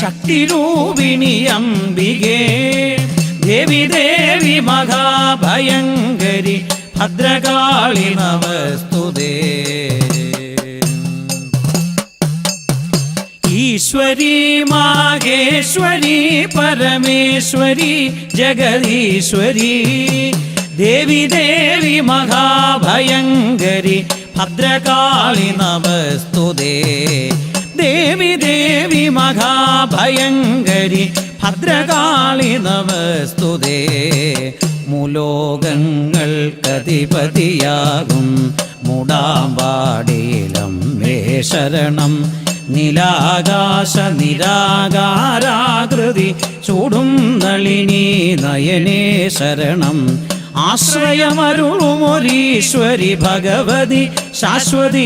ശക്തിരൂപിണി അംബികേ. ദേവി ദേവി മഹാഭയങ്കരി ഭദ്രകാളി നമസ്തുതേ. ഈശ്വരി മാഹേശ്വരി പരമേശ്വരി ജഗദീശ്വരി. ദേവി ദേവി മഹാഭയങ്കരി ഭദ്രകാളി നമസ്തുതേ. ദേവി ദേവി മഹാഭയങ്കരി ഭദ്രകാളി നവസ്തുതേ നമസ്തുതേ മുലോകങ്ങൾക്കധിപതിയാകും മുടാമ്പാടീലം ശരണം നിലാകാശ നിരാകാരാകൃതി ചൂടും നളിനി നയനേ ശരണം. ആശ്രയമരുളുമൊരീശ്വരി ഭഗവതി ശാശ്വതി